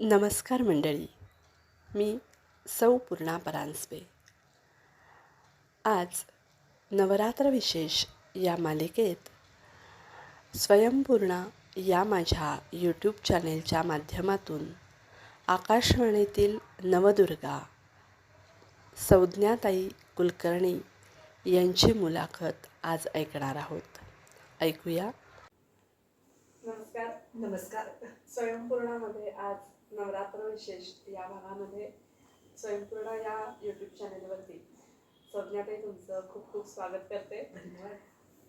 नमस्कार मंडळी मी सौ पूर्णा परांजपे. आज नवरात्र विशेष या मालिकेत स्वयंपूर्णा या माझ्या यूट्यूब चॅनेलच्या माध्यमातून आकाशवाणीतील नवदुर्गा संज्ञाताई कुलकर्णी यांची मुलाखत आज ऐकणार आहोत. ऐकूया. नमस्कार नमस्कार. स्वयंपूर्णामध्ये आज नवरात्र विशेष या भागामध्ये स्वयंपूर्णा या यूट्यूब चॅनेलवरती संज्ञाताई तुमचं खूप खूप स्वागत करते.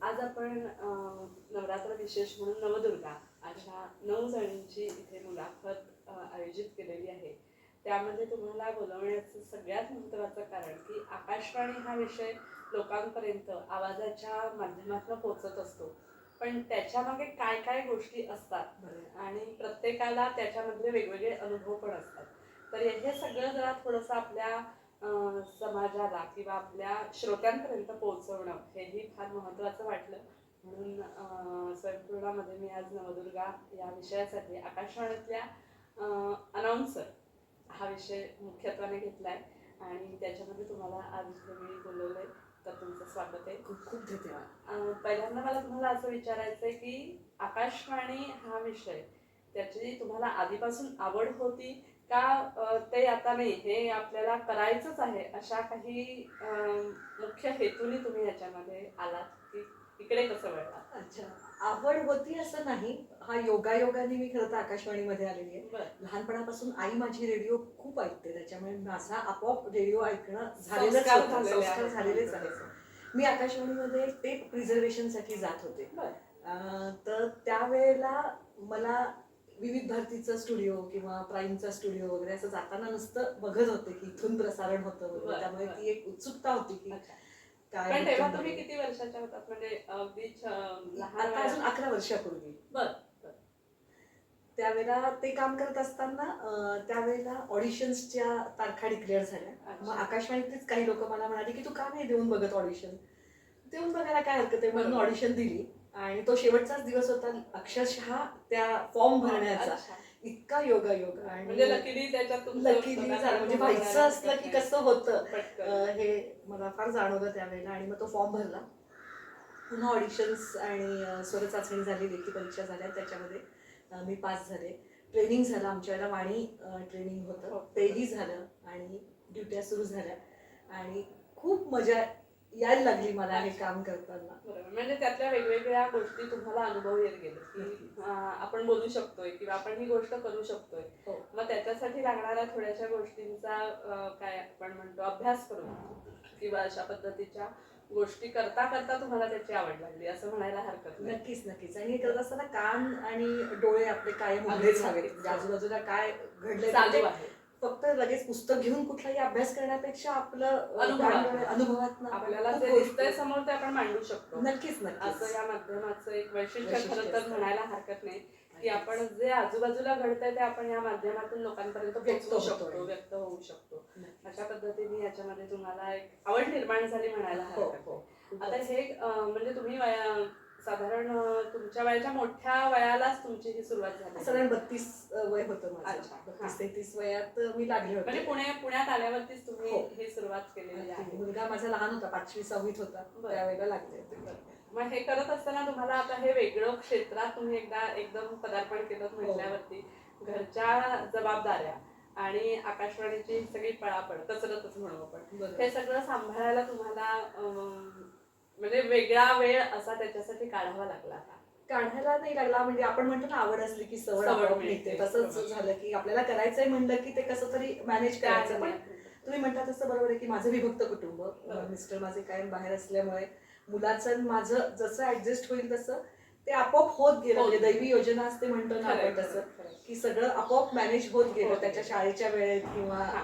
आज आपण नवरात्र विशेष म्हणून नवदुर्गा अशा नऊ जणींची इथे मुलाखत आयोजित केलेली आहे. त्यामध्ये तुम्हाला बोलवण्याचं सगळ्यात महत्त्वाचं कारण की आकाशवाणी हा विषय लोकांपर्यंत आवाजाच्या माध्यमातून पोचत असतो. पण त्याच्यामागे काय काय गोष्टी असतात आणि प्रत्येकाला त्याच्यामधले वेगवेगळे अनुभव पण असतात. तर हे सगळं जरा थोडंसं आपल्या समाजाला किंवा आपल्या श्रोत्यांपर्यंत पोहोचवणं हेही फार महत्त्वाचं वाटलं. म्हणून स्वयंपूर्णामध्ये मी आज नवदुर्गा या विषयासाठी आकाशवाणीतल्या अनाऊन्सर हा विषय मुख्यत्वाने घेतला आहे आणि त्याच्यामध्ये तुम्हाला आज मी बोलवलं आहे तर तुमचं स्वागत आहे? खूप खूप धन्यवाद. पहिल्यांदा मला तुम्हाला असं विचारायचं आहे की आकाशवाणी हा विषय त्याची तुम्हाला आधीपासून आवड होती का ते आता नाही हे आपल्याला करायचंच आहे अशा काही अं, मुख्य हेतूने तुम्ही याच्यामध्ये आलात की इकडे कसं वळला अच्छा आवड होती असं नाही हा योगायोगाने मी खरं तर आकाशवाणीमध्ये आलेली आहे बरं लहानपणापासून आई माझी रेडिओ खूप ऐकते त्याच्यामुळे माझा आपोआप रेडिओ ऐकणं झालेलंच संस्कार होतं. झालेले संस्कार आहेत. झालेलेच आहेत मी आकाशवाणीमध्ये टेप प्रिझर्वेशनसाठी जात होते बरं. अं, तर त्यावेळेला मला विविध भारतीचा स्टुडिओ किंवा प्राईमचा स्टुडिओ वगैरे असं जाताना नुसतं बघत होते की इथून प्रसारण होतं वगैरे बरं, त्यामुळे बरं. ती एक उत्सुकता होती की अच्छा. तेव्हा तुम्ही. किती वर्षाच्या होतात म्हणजे लहान आता अजून? अकरा वर्षापूर्वी बरं त्यावेळेला ते काम करत असताना त्यावेळेला ऑडिशन्सच्या तारखा डिक्लेअर झाल्या. मग आकाशवाणीतलीच काही लोक मला म्हणाले की तू का नाही देऊन बघत ऑडिशन देऊन बघायला काय हरकत आहे म्हणून. ऑडिशन दिली आणि तो शेवटचाच दिवस होता अक्षरशः त्या फॉर्म भरण्याचा. इतका योगायोग म्हणजे आणि लकीली त्याच्यात तुमचं लकीली स्वतःचं झालं. म्हणजे व्हायचं असलं की. कसं होतं हे मला फार जाणवलं त्यावेळेला. आणि मग तो फॉर्म भरला. पुन्हा ऑडिशन्स आणि स्वर चाचणी झाली लेखी परीक्षा झाल्या. त्याच्यामध्ये मी पास झाले. ट्रेनिंग झालं आमच्या वेळेला. वाणी ट्रेनिंग हो. होतं. तेही झालं आणि ड्युट्या सुरू झाल्या. आणि खूप मजा यायला लागली मला हे काम करताना. बरोबर. म्हणजे त्यातल्या वेगवेगळ्या गोष्टी तुम्हाला अनुभव येत गेले की आपण बोलू शकतोय किंवा आपण ही गोष्ट करू शकतोय. हो. मग त्याच्यासाठी लागणाऱ्या थोड्याशा गोष्टींचा अं, काय आपण म्हणतो अभ्यास करून किंवा अशा पद्धतीच्या गोष्टी करता करता तुम्हाला त्याची आवड लागली असं म्हणायला हरकत नाही. नक्कीच नक्कीच. आणि हे करत असताना कान आणि डोळे आपले कायम उघडेच हवेत. म्हणजे आजूबाजूला काय घडले चालू आहे. फक्त लगेच पुस्तक घेऊन कुठलाही अभ्यास करण्यापेक्षा आपलं अनुभवात. आपल्याला जे दिसतंय समोर ते आपण मांडू शकतो नक्कीच नक्कीच असं या माध्यमाचं एक वैशिष्ट्य खरं तर. म्हणायला हरकत नाही की आपण जे आजूबाजूला घडतंय ते आपण या माध्यमातून लोकांपर्यंत पोहोचवू होतोय. शकतो व्यक्त होऊ शकतो. अशा पद्धतीने याच्यामध्ये तुम्हाला एक आवड निर्माण झाली म्हणायला हो हरकत हो. आता हे म्हणजे तुम्ही साधारण तुमच्या वयाच्या मोठ्या वयालाच तुमची ही सुरुवात झाली साधारण बत्तीस वय होतं अच्छा. माझं. बत्तीस तेहतीस वयात मी लागले म्हणजे होते पुणे पुण्यात आल्यावरतीच तुम्ही हो. ही सुरुवात केलेली आहे मुलगा माझा लहान होता पाचवी सहावीत होता. त्यावेळेला लागले होते मग हे करत असताना तुम्हाला आता हे वेगळं क्षेत्रात तुम्ही एकदा एकदम पदार्पण केलं हो. म्हटल्यावरती घरच्या जबाबदाऱ्या आणि आकाशवाणीची सगळी पळापळ कसरतच म्हणू आपण. हे सगळं सांभाळायला तुम्हाला म्हणजे वेगळा वेळ असा त्याच्यासाठी काढावा लागला का काढायला नाही लागला म्हणजे आपण म्हणतो ना आवड असली की सवड आपोआप मिळते. तसंच. झालं की आपल्याला करायचंय म्हणलं की ते कसं तरी मॅनेज करायचं पण तुम्ही म्हणता तसं बरोबर आहे की माझं विभक्त कुटुंब बरोबर. मिस्टर माझे कायम बाहेर असल्यामुळे मुलाचं माझं जसं ऍडजस्ट होईल तसं ते आपोआप होत गेलं म्हणजे. दैवी योजना असते म्हणतो ना आपण तसं. की सगळं आपोआप मॅनेज होत गेलं होत त्याच्या. शाळेच्या वेळेत किंवा हा.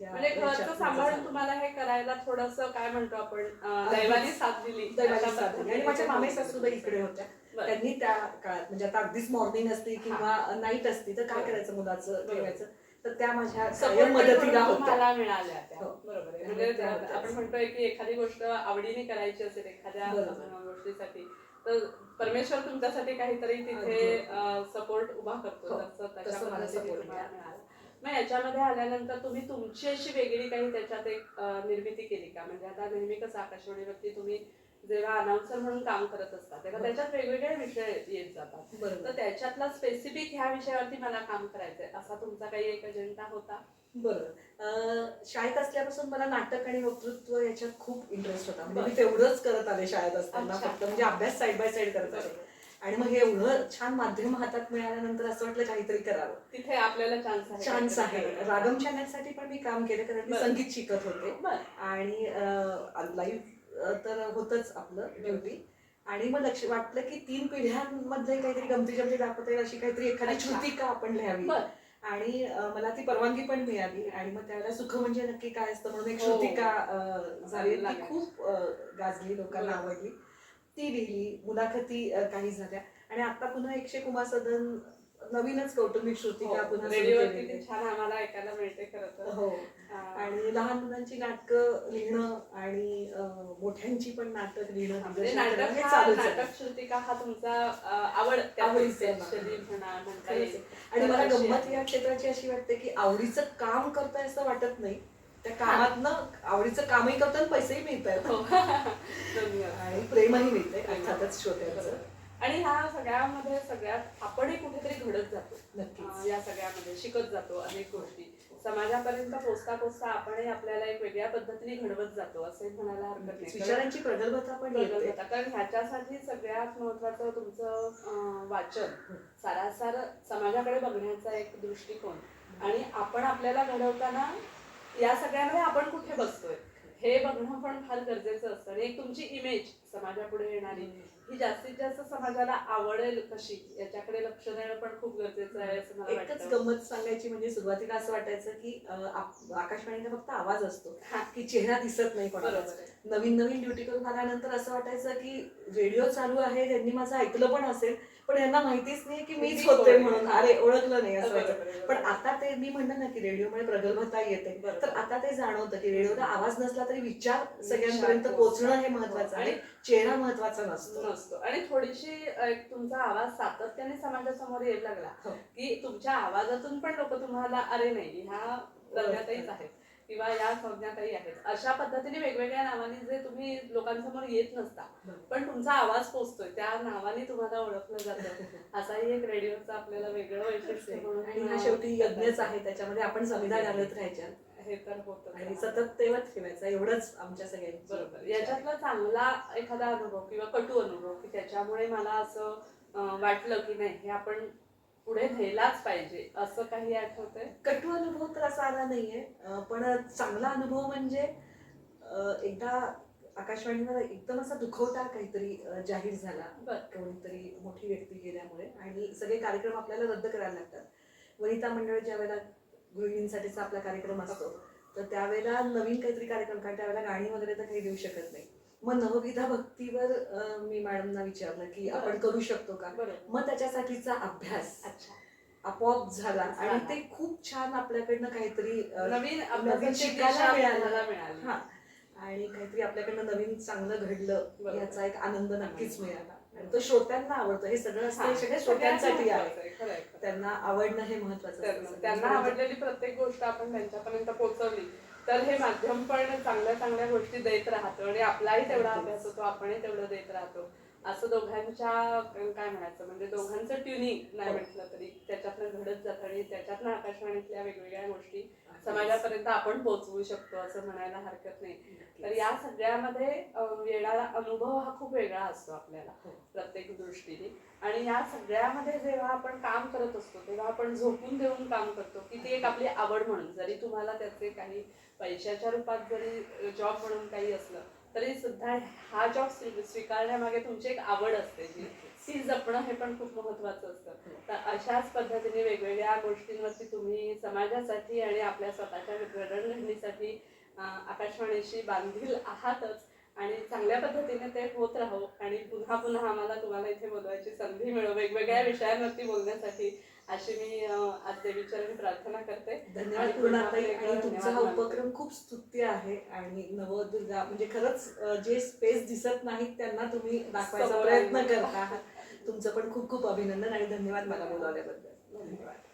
म्हणजे घरचं सांभाळून. तुम्हाला हे करायला थोडस काय म्हणतो आपण. दैवानी साथ दिली दैवाची साथ दिली. आणि माझ्या मामे. सासूबाई इकडे होत्या. त्यांनी त्या काळात म्हणजे आता अगदीच मॉर्निंग असते किंवा नाईट असती तर काय. करायचं मुलाचं. ठेवायचं तर त्या माझ्या मदतीला तुम्हाला मिळाल्या हो. बरोबर म्हणजे. आपण म्हणतोय की एखादी गोष्ट आवडीने करायची असेल एखाद्या गोष्टीसाठी तर परमेश्वर तुमच्यासाठी काहीतरी तिथे. सपोर्ट उभा करतो हो. तसं मला तुम्हाला मिळाला. मग याच्यामध्ये आल्यानंतर तुम्ही तुमची अशी वेगळी काही त्याच्यात एक निर्मिती केली का? म्हणजे आता नेहमी कसं आकाशवाणीवरती तुम्ही जेव्हा अनाउन्सर म्हणून काम करत असता तेव्हा त्याच्यात वेगवेगळे विषय येत जातात. तर त्याच्यातला स्पेसिफिक ह्या विषयावरती मला काम करायचंय. असा तुमचा काही एक अजेंडा होता? बरोबर. अं, शाळेत असल्यापासून मला नाटक आणि वक्तृत्व याच्यात खूप इंटरेस्ट होता. म्हणजे मी बरं. तेवढंच करत आले शाळेत असताना. फक्त म्हणजे अभ्यास साईड बाय साईड करत आले. आणि मग हे एवढं छान माध्यम हातात मिळाल्यानंतर असं वाटलं काहीतरी करावं तिथे आपल्याला चान्स आहे चान्स आहे. रागम चॅनलसाठी पण मी काम केलं कारण मी. संगीत शिकत होते. आणि लाईव्ह तर होतच आपलं ड्युटी आणि मग लक्ष वाटलं की तीन पिढ्यांमध्ये काहीतरी गमती जमती दाखवता येईल अशी काहीतरी एखादी. श्रुतिका आपण लिहावी. आणि मला ती परवानगी पण मिळाली आणि मग त्यावेळेला सुख म्हणजे नक्की काय असतं म्हणून एक हो. श्रुतिका झाली. खूप गाजली लोकांना. आवडली ती लिहिली मुलाखती काही झाल्या. आणि आता पुन्हा एकशे कुमार सदन नवीनच कौटुंबिक श्रुतिका पुन्हा आहे. ती छान आम्हाला ऐकायला मिळते खरं तर. हो. आणि लहान मुलांची नाटकं लिहिणं आणि मोठ्यांची पण नाटक लिहिणं नाटक हे हा श्रुतिका हा तुमचा आवड आवडीचा म्हणा. आणि मला गंमत. या क्षेत्राची अशी वाटते की आवडीचं काम करताय असं वाटत नाही त्या कामातनं आवडीचं कामही करतो आणि पैसेही मिळत आहेत हो. आणि प्रेमही मिळतंय. अर्थातच श्रोत्यांचं. आणि ह्या सगळ्यामध्ये सगळ्यात आपणही कुठेतरी घडत जातो. नक्कीच. या सगळ्यामध्ये शिकत जातो अनेक गोष्टी. समाजापर्यंत पोचता पोचता आपणही आपल्याला एक वेगळ्या पद्धतीने घडवत जातो असंही म्हणायला हरकत नाही. विचारांची प्रगल्भता पण. कारण ह्याच्यासाठी सगळ्यात महत्वाचं तुमचं वाचन सारासार समाजाकडे बघण्याचा एक दृष्टिकोन. आणि आपण आपल्याला घडवताना या सगळ्यामध्ये आपण कुठे बसतोय? हे बघणं पण फार गरजेचं असतं. आणि एक तुमची इमेज समाजापुढे येणारी ही जास्तीत जास्त समाजाला आवडेल कशी? याच्याकडे लक्ष देणं पण खूप गरजेचं आहे असं मला एकच वाटतं. गंमत सांगायची म्हणजे सुरुवातीला असं वाटायचं की अं, आप- आकाशवाणीला फक्त आवाज असतो. की चेहरा दिसत नाही कोणाला बरोबर आहे. नवीन नवीन ड्युटी करून आल्यानंतर असं वाटायचं की रेडिओ चालू आहे त्यांनी माझं ऐकलं पण असेल पण यांना माहितीच नाही की मीच होते? म्हणून अरे ओळखलं नाही असं पण. आता ते मी म्हणलं ना की रेडिओमुळे प्रगल्भता येते. तर आता ते जाणवतं की रेडिओला आवाज नसला तरी विचार सगळ्यांपर्यंत पोहोचणं हे. महत्वाचं आणि आहे चेहरा महत्त्वाचा नसतो नसतो आणि थोडीशी एक तुमचा आवाज सातत्याने समाजासमोर यायला लागला हो. की तुमच्या आवाजातून पण लोक तुम्हाला अरे नाही ह्या प्रज्ञाताईच आहेत किंवा या संज्ञाताई आहेत. अशा पद्धतीने वेगवेगळ्या नावाने जे तुम्ही लोकांसमोर येत नसता पण तुमचा आवाज पोचतोय त्या नावाने तुम्हाला ओळखलं जातं. असाही एक रेडिओचा आपल्याला वेगळं वैशिष्ट्य म्हणून आणि हा शेवटी यज्ञच आहे त्याच्यामध्ये आपण संविधान घालत राहायच्या. हे तर होतं आणि सतत तेवत ठेवायचं एवढंच आमच्या सगळ्यांची बरोबर. याच्यातला चांगला एखादा अनुभव किंवा कटू अनुभव की त्याच्यामुळे मला असं वाटलं की नाही हे आपण पुढे नेलाच पाहिजे असं काही आठवतंय? कटू अनुभव तर असा आला नाहीये पण चांगला अनुभव म्हणजे एकदा आकाशवाणीवर एकदम असा दुखवटा काहीतरी जाहीर झाला. कोणीतरी मोठी व्यक्ती गेल्यामुळे आणि सगळे कार्यक्रम आपल्याला रद्द करायला लागतात. वनिता मंडळ ज्या वेळेला गृहिणींसाठीचा आपला कार्यक्रम असतो तर त्यावेळेला नवीन काहीतरी कार्यक्रम कारण त्यावेळेला गाणी वगैरे तर काही देऊ शकत नाही. मग नवविधा भक्तीवर अं, मी मॅडमना विचारलं की बरं. आपण करू शकतो का बरोबर मग त्याच्यासाठीचा अभ्यास अच्छा आपोआप झाला आणि झाला. ते खूप छान आपल्याकडनं काहीतरी अं, नवीन नवीन शिकायला मिळालं. हा आणि काहीतरी आपल्याकडनं नवीन चांगलं घडलं बरोबर. याचा एक आनंद नक्कीच मिळाला आणि तो श्रोत्यांना आवडतो हे सगळं हा, सगळ्यात श्रोत्यांसाठी आहे. त्यांना आवडणं हे महत्वाचं त्यांना असतं. त्यांना आवडलेली प्रत्येक गोष्ट आपण त्यांच्यापर्यंत पोहोचवली तर हे माध्यम पण चांगल्या चांगल्या गोष्टी देत राहतो आणि आपलाही तेवढा अभ्यास होतो आपणही तेवढं देत राहतो. असं दोघांच्या काय म्हणायचं म्हणजे दोघांचं ट्युनिंग नाही. म्हटलं तरी त्याच्यातनं घडत जातं आणि त्याच्यातनं आकाशवाणीतल्या वेगवेगळ्या गोष्टी समाजापर्यंत आपण पोहोचवू शकतो असं म्हणायला हरकत नाही तर या सगळ्यामध्ये येणारा अनुभव हा खूप वेगळा असतो आपल्याला हो. प्रत्येक दृष्टीने आणि या सगळ्यामध्ये जेव्हा आपण काम करत असतो तेव्हा आपण झोकून देऊन काम करतो की ती एक आपली आवड म्हणून जरी तुम्हाला त्याचे काही पैशाच्या रूपात जरी जॉब म्हणून काही असलं तरी सुद्धा हा जॉब स्वीकारण्यामागे तुमची एक आवड असते जी. ती जपणं हे पण खूप महत्वाचं असतं. तर अशाच पद्धतीने वेगवेगळ्या गोष्टींवरती तुम्ही समाजासाठी आणि आपल्या स्वतःच्या घडणघडणीसाठी आकाशवाणीशी बांधील आहातच आणि चांगल्या पद्धतीने ते होत राहो. आणि पुन्हा पुन्हा आम्हाला तुम्हाला इथे बोलवायची संधी मिळो. वेगवेगळ्या विषयांवरती बोलण्यासाठी अशी मी आज देवीचरणी प्रार्थना करते. धन्यवाद पूर्णाताई आणि तुमचा हा. उपक्रम खूप स्तुत्य आहे. आणि नवदुर्गा म्हणजे खरंच जे स्पेस दिसत नाहीत त्यांना तुम्ही दाखवायचा प्रयत्न. करता. तुमचं पण खूप खूप अभिनंदन आणि धन्यवाद मला बोलावल्याबद्दल. धन्यवाद.